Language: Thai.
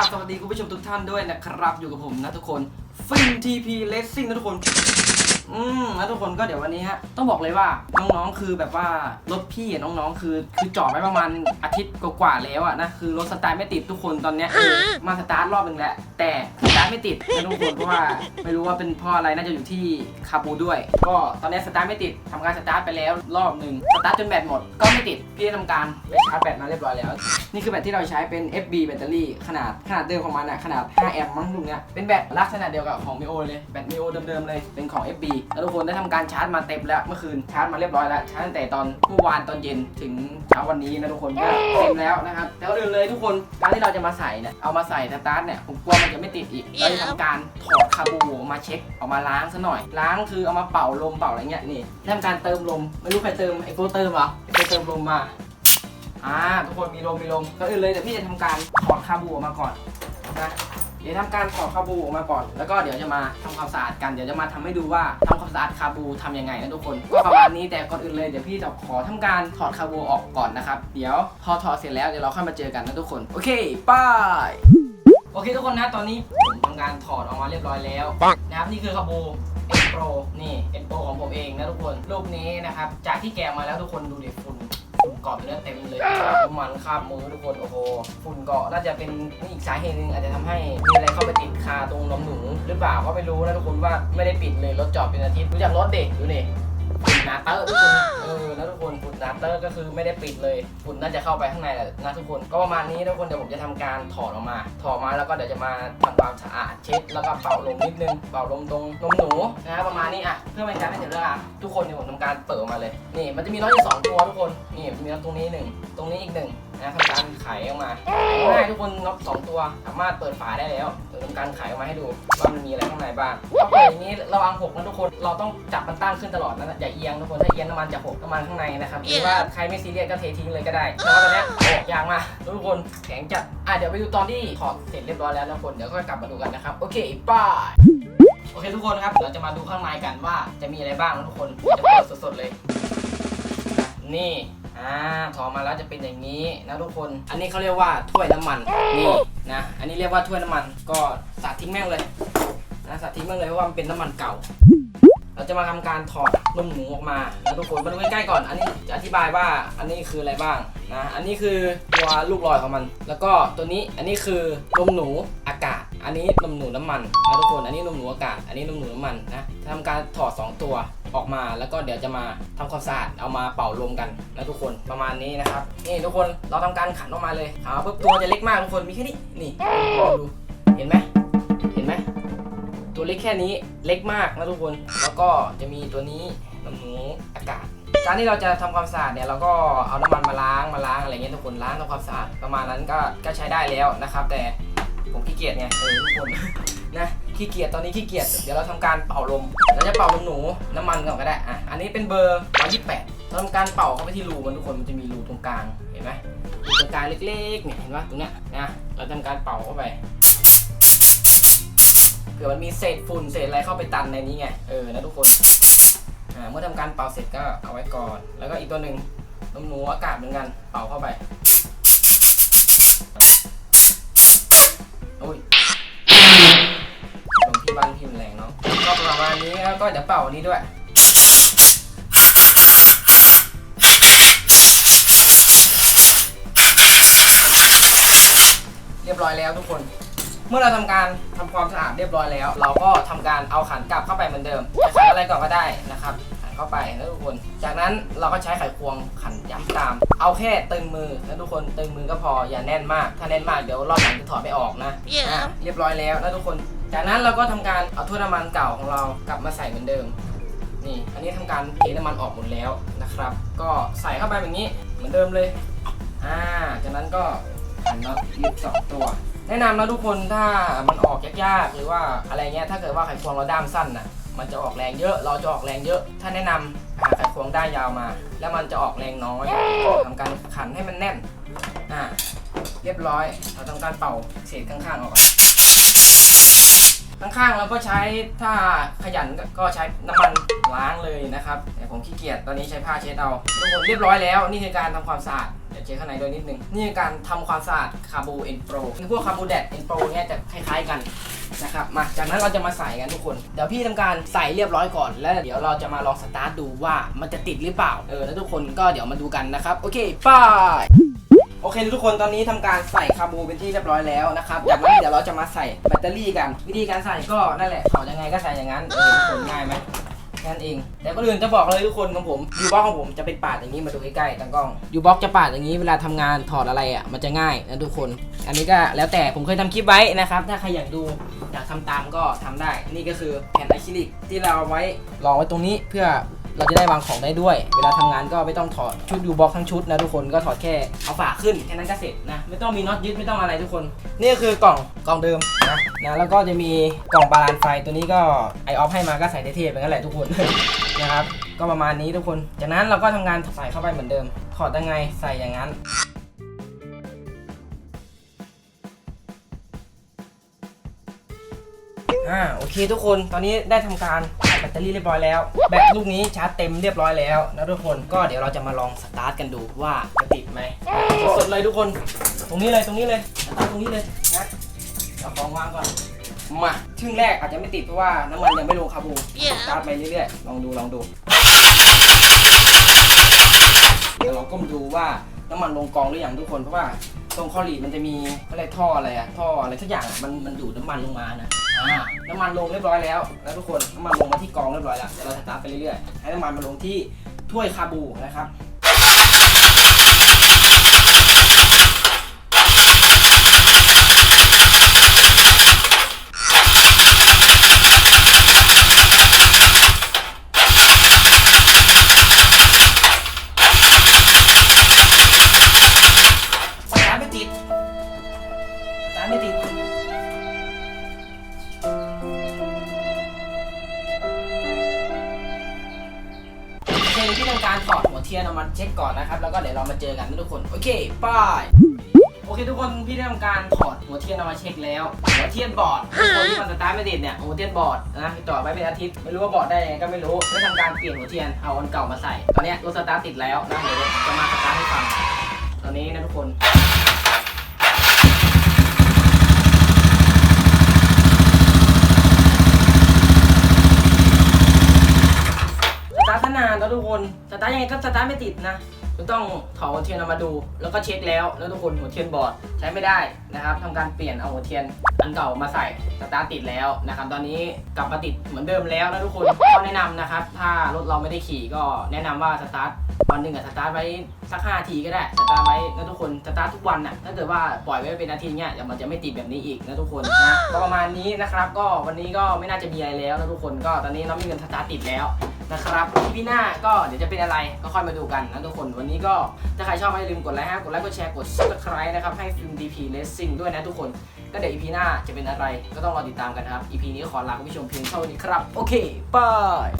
ราบสวัสดีคุณผู้ชมทุกท่านด้วยนะครับ อยู่กับผมนะทุกคนฟินทีพีเลสซิ่งนะทุกคน อืมนะทุกคนก็เดี๋ยววันนี้ฮะ ต้องบอกเลยว่าน้องๆคือแบบว่ารถพี่อะน้องๆ คือคือจอดไว้ประมาณอาทิตย์กว่าๆแล้วอะนะ คือรถสตาร์ทไม่ติดทุกคนตอนเนี้ยเออมาสตาร์ทรอบหนึ่งแล้วแต่ส ตาร์ทไม่ติดนะทุกคนเพราะว่าไม่รู้ว่าเป็นเพราะอะไรน่าจะอยู่ที่คาบูด้วย ก็ตอนนี้สตาร์ทไม่ติดทำการสตาร์ทไปแล้วรอบหนึ่งสตาร์ทจนแบตหมดก็ไม่ติดพี่ได้ทำการไปชาร์จแบตมาเรียบร้อยแล้ว นี่คือแบตที่เราใช้เป็น FB แบตเตอรี่ขนาดขนาดเดิมของมันอะขนาด 5 แอมป์มั้งลูกเนี้ยเป็นแบตลักษณะเดียวกับของ m ิโอเลยแบต m ิโอเดิมๆเลยเป็นของ FB แล้วทุกคนได้ทำการชาร์จมาเต็มแล้วเมื่อคืนชาร์จมาเรียบร้อยแล้วชาร์จตั้งแต่ตอนเมื่อวานตอนเย็นถึงเช้าวันนี้นะทุกคนก็เต็มแล้วนะครับแต่ก่อนอื่นเลยทุกคนการที่เราจะมาใส่เนี่ยเอามาใส่สตาร์ทเนี่ยผมกลัวมันจะไม่ติดอีกเราจะทำการถอดคาบูออกมาเช็คออกมาล้างซะหน่อย ล้างคือเอามาเป่าลมเป่าอะไรเงี้ยนี่ทำการเติมลม ไม่รู้ใครเติมไอโฟเติมเหรอไอโฟเติมลมมา อ่าทุกคนมีลมมีลมก็อื่นเลยเดี๋ยวพี่จะทำการถอดคาบูออกมาก่อนนะเดี๋ยวทำการถอดคาบูออกมาก่อน แล้วก็เดี๋ยวจะมาทำความสะอาดกันเดี๋ยวจะมาทำให้ดูว่าทำความสะอาดคาบูทำยังไงนะทุกคนก็ประมาณนี้แต่ก่อนอื่นเลยเดี๋ยวพี่จะขอทำการถอดคาบูออกก่อนนะครับเดี๋ยวพอถอดเสร็จแล้วเดี๋ยวเราค่อยมาเจอกันนะทุกคน โอเคไป โอเคทุกคนนะตอนนี้ผมทำการถอดออกมาเรียบร้อยแล้วนะครับนี่คือคาบูเอ็นโปรนี่เอ็นโปรของผมเองนะทุกคนรูปนี้นะครับจากที่แกะมาแล้วทุกคนดูดิฝุ่นฝุ่นเกาะอยู่นั่นเต็มเลยน้ำมันคราบมือทุกคนโอ้โหฝุ่นเกาะน่าจะเป็นนี่อีกสาเหตุหนึงอาจจะทำให้มีอะไรเข้าไปติดคาตรงน้ำหนูหรือเปล่าก็ไม่รู้นะทุกคนว่าไม่ได้ปิดเลยรถจอดเป็นอาทิตย์รู้จักรถเด็กดูนี่ ฝุ่นนาเตอร์ทุกคนเออนะทุกคนฝุ่นนาเตอร์ก็คือไม่ได้ปิดเลยฝุ่นน่าจะเข้าไปข้างในแหละนะทุกคนก็ประมาณนี้ทุกคนเดี๋ยวผมจะทำการถอดออกมา ถอดมาแล้วก็เดี๋ยวจะมาทำความสะอาดเช็ดแล้วก็เป่าลมนิดนึงเป่าลมตรงนมหนูนะครับประมาณนี้อะเพื่อเป็นการไม่เสียเวลาทุกคนเดี๋ยวผมทำการเปิดออกมาเลยนี่มันจะมีน็อตอยู่สองตัวทุกคนนี่มันจะมีน็อตตรงนี้หนึ่งตรงนี้อีกหนึ่ง นะทำการไขออกมาง่ายทุกคนน็อตสองตัว สามารถเปิดฝาได้แล้วเดี๋ยวทำการไขออกมาให้ดูว่ามันมีอะไรข้างในบ้างพอเปิดอย่างนี้ระวังหกนะทุกคนเราต้องจับมันตั้งขึ้นตลอดนะอย่าเอียงทุกคนถ้าเอียงน้ำมันจะหกน้ำมันข้างในนะครับหรือว่าใครไม่ซีเรียสก็เททิ้งเลยก็ได้แต่ว่าตอนเนี้ยออกยางมาทุกคนแข็งจัดอะเดี๋ยวไปดูตอนที่ถอดเสร็จเรียบร้อยแล้วนะทุกคนเดี๋ยวก็กลับมาดูกันนะครับโอเคป้ายโอเคทุกคนครับเราจะมาดูข้างในกันว่าจะมีอะไรบ้างนะทุกคนจะเปิดสดๆเลย นี่ อ่าถอดมาแล้วจะเป็นอย่างนี้นะทุกคน อันนี้เขาเรียกว่าถ้วยน้ำมันนี่นะ อันนี้เรียกว่าถ้วยน้ำมัน ก็สาดทิ้งแม่งเลยนะสาดทิ้งแม่งเลยเพราะว่ามันเป็นน้ำมันเก่า เราจะมาทำการถอดนมหมูออกมานะทุกคนมาดูใกล้ๆก่อน อันนี้จะอธิบายว่าอันนี้คืออะไรบ้างนะ อันนี้คือตัวลูกลอยของมัน แล้วก็ตัวนี้อันนี้คือนมหนูอากาศ อันนี้นมหนูน้ำมันนะทุกคน อันนี้นมหนูอากาศ อันนี้นมหนูน้ำมันนะทำการถอดสองตัว ออกมาแล้วก็เดี๋ยวจะมาทำความสะอาดเอามาเป่ารวมกันนะทุกคนประมาณนี้นะครับนี่ทุกคนเราทำการขันออกมาเลยขาปุ๊บตัวจะเล็กมากทุกคนมีแค่นี้นี่ดูเห็นไหมเห็นไหมตัวเล็กแค่นี้เล็กมากนะทุกคน แล้วก็จะมีตัวนี้น้ำหนูอากาศการที่เราจะทำความสะอาดเนี่ยเราก็เอาน้ำมันมาล้างมาล้างอะไรเงี้ยทุกคนล้างทำความสะอาดประมาณนั้นก็ก็ใช้ได้แล้วนะครับ แต่ผมขี้เกียจไงเออทุกคนนะ ขี้เกียจตอนนี้ขี้เกียจเดี๋ยวเราทำการเป่าลมเราจะเป่าลมหนูน้ำมันก่อนก็ได้อะอันนี้เป็นเบอร์128เราทำการเป่าเข้าไปที่รูมันทุกคนมันจะมีรูตรงกลางเห็นไหมรูตรงกลางเล็กๆเนี่ยเห็นปะตรงเนี้ยนะเราทำการเป่าเข้าไปเผื่อมันมีเศษฝุ่นเศษอะไรเข้าไปตันในนี้ไงเออนะทุกคนอ่าเมื่อทำการเป่าเสร็จก็เอาไว้ก่อน แล้วก็อีกตัวหนึ่งนมหนูอากาศเหมือนกันเป่าเข้าไป บ้านพิมพ์แรงเนาะก็ประมาณนี้แล้วก็จะเป่าอันนี้ด้วย เรียบร้อยแล้วทุกคน เมื่อเราทำการทำความสะอาดเรียบร้อยแล้ว เราก็ทำการเอาขันกลับเข้าไปเหมือนเดิมจะขันอะไรก่อนก็ได้นะครับขันเข้าไปนะทุกคน จากนั้นเราก็ใช้ไขควงขันย้ำตาม เอาแค่ตึงมือนะทุกคนตึงมือก็พออย่าแน่นมาก ถ้าแน่นมากเดี๋ยวรอบหลังจะถอดไม่ออกนะอะเรียบร้อยแล้วนะทุกคน จากนั้นเราก็ทำการเอาถ้วยน้ำมันเก่าของเรากลับมาใส่เหมือนเดิม นี่ อันนี้ทำการเทน้ำมันออกหมดแล้วนะครับ ก็ใส่เข้าไปแบบนี้เหมือนเดิมเลย อ่า จากนั้นก็หันน็อตยึดสองตัว แนะนำนะทุกคนถ้ามันออกยากๆ หรือว่าอะไรเงี้ย ถ้าเกิดว่าไขควงเราด้ามสั้นน่ะ มันจะออกแรงเยอะ เราจะออกแรงเยอะ ถ้าแนะนำหาไขควงด้ามยาวมา แล้วมันจะออกแรงน้อยทำการขันให้มันแน่น อ่า เรียบร้อย เราทำการเป่าเศษข้างๆออก ข้างๆเราก็ใช้ถ้าขยันก็ใช้น้ำมันล้างเลยนะครับแต่ผมขี้เกียจตอนนี้ใช้ผ้าเช็ดเอาทุกคนเรียบร้อยแล้ว นี่คือการทำความสะอาดเดี๋ยวเช็ดข้างในด้วยนิดนึงนี่คือการทำความสะอาดคาบูเอ็นโปรพวกคาบูแดดเอ็นโปรเนี่ยจะคล้าย ๆกันนะครับมาจากนั้นเราจะมาใส่กันทุกคน เดี๋ยวพี่ทำการใส่เรียบร้อยก่อน แล้วเดี๋ยวเราจะมาลองสตาร์ทดูว่ามันจะติดหรือเปล่า เออ แล้วทุกคนก็เดี๋ยวมาดูกันนะครับ โอเค ไป้าย โอเคทุกคนตอนนี้ทำการใส่คาบูเป็นที่เรียบร้อยแล้วนะครับจากนั้นเดี๋ยวเราจะมาใส่แบตเตอรี่กัน วิธีการใส่ก็นั่นแหละถอดยังไงก็ใส่อย่างนั้นเออทุกคนง่ายไหมแค่นั้นเอง แต่ก็อื่นจะบอกเลยทุกคนของผมยูบ็อกของผมจะเป็นปาดอย่างนี้มาดูใกล้ๆตั้งกล้องยูบ็อกจะปาดอย่างนี้เวลาทำงานถอดอะไรอะมันจะง่ายนะทุกคน อันนี้ก็แล้วแต่ผมเคยทำคลิปไว้นะครับ ถ้าใครอยากดูอยากทำตามก็ทำได้ นี่ก็คือแผ่นอะคริลิกที่เราเอาไว้รองไว้ตรงนี้เพื่อ เราจะได้วางของได้ด้วย เวลาทำงานก็ไม่ต้องถอดชุดยูบ็อกทั้งชุดนะทุกคนก็ถอดแค่เอาฝาขึ้นแค่นั้นก็เสร็จนะไม่ต้องมีน็อตยึดไม่ต้องอะไรทุกคน นี่คือกล่องกล่องเดิมนะนะแล้วก็จะมีกล่องบาลานซ์ไฟตัวนี้ก็ไอออฟให้มาก็ใส่ได้เท่ๆไปงั้นแหละทุกคนนะครับก็ประมาณนี้ทุกคน จากนั้นเราก็ทำงานใส่เข้าไปเหมือนเดิม ถอดยังไงใส่อย่างนั้นอ่าโอเคทุกคนตอนนี้ได้ทำการ แบตเตอรี่เรียบร้อยแล้ว แบตลูกนี้ชาร์จเต็มเรียบร้อยแล้วนะทุกคนก็เดี๋ยวเราจะมาลองสตาร์ทกันดูว่าจะติดไหมสดๆเลยทุกคน ตรงนี้เลยตรงนี้เลยสตาร์ทตรงนี้เลยนะเอาของวางก่อนมาชึ่งแรกอาจจะไม่ติดเพราะว่าน้ำมันยังไม่ลงคาบูสตาร์ทไปเรื่อยๆลองดูลองดูเดี๋ยวเราก้มดูว่าน้ำมันลงกองหรือยังทุกคนเพราะว่าตรงคอลีมันจะมีอะไรท่ออะไรอะท่ออะไรทุกอย่างอะมันมันดูดน้ำมันลงมานะ อ่าน้ำมันลงเรียบร้อยแล้วแล้วทุกคนน้ำมันลงมาที่กองเรียบร้อยแล้วเดี๋ยวเราสตาร์ทไปเรื่อยๆให้น้ำมันมาลงที่ถ้วยคาบูนะครับ เทียนเอามาเช็คก่อนนะครับ แล้วก็เดี๋ยวเรามาเจอกันนะทุกคน โอเคบายโอเคทุกคนพี่ได้ทำการถอดหัวเทียนเอามาเช็คแล้ว หัวเทียนบอร์ดตัวที่มันสตาร์ทไม่ติดเนี่ยหัวเทียนบอร์ดนะจอดไปเป็นอาทิตย์ไม่รู้ว่าบอร์ดได้ยังไงก็ไม่รู้ได้ทำการเปลี่ยนหัวเทียนเอาอันเก่ามาใส่ตอนนี้รถสตาร์ทติดแล้วนะเดี๋ยวจะมาสตาร์ทให้ฟังตอนนี้นะทุกคน สตานนแล้วทุกคนสตาร์ทยังไงก็สตาร์ทไม่ติดนะคุณต้องถอดหัวเทียนออกมาดู แล้วก็เช็คแล้วแล้วทุกคนหัวเทียนบอดใช้ไม่ได้นะครับทำการเปลี่ยนเอาหัวเทียนอันเก่ามาใส่สตาร์ทติดแล้วนะครับตอนนี้กลับมาติดเหมือนเดิมแล้วนะทุกคนก็แนะนำนะครับถ้ารถเราไม่ได้ขี่ก็แนะนำว่าสตาร์ท วันหนึ่งอะสตาร์ทไว้สัก5ทีก็ได้สตาร์ทไว้นะทุกคนสตาร์ททุกวันน่ะถ้าเกิดว่าปล่อยไว้เป็นอาทิตย์เนี่ยเดี๋ยวมันจะไม่ติดแบบนี้อีกนะทุกคนนะก็ประมาณนี้นะครับ ก็วันนี้ก็ไม่น่าจะมีอะไรแล้วนะทุกคนก็ตอนนี้น้องมีเงินสตาร์ทติดแล้วนะครับพี่หน้าก็เดี๋ยวจะเป็นอะไรก็ค่อยมาดูกันนะทุกคนวันนี้ก็ถ้าใครชอบก็อย่าลืมกดไลค์ฮะกดไลค์กดแชร์กด subscribe นะครับให้ฟิล์ม DP Racing ด้วยนะทุกคนก็เดี๋ยว EP หน้าจะเป็นอะไรก็ต้องรอติดตามกันครับ EP นี้ขอลาคุณผู้ชมเพียงเท่านี้ครับโอเคบาย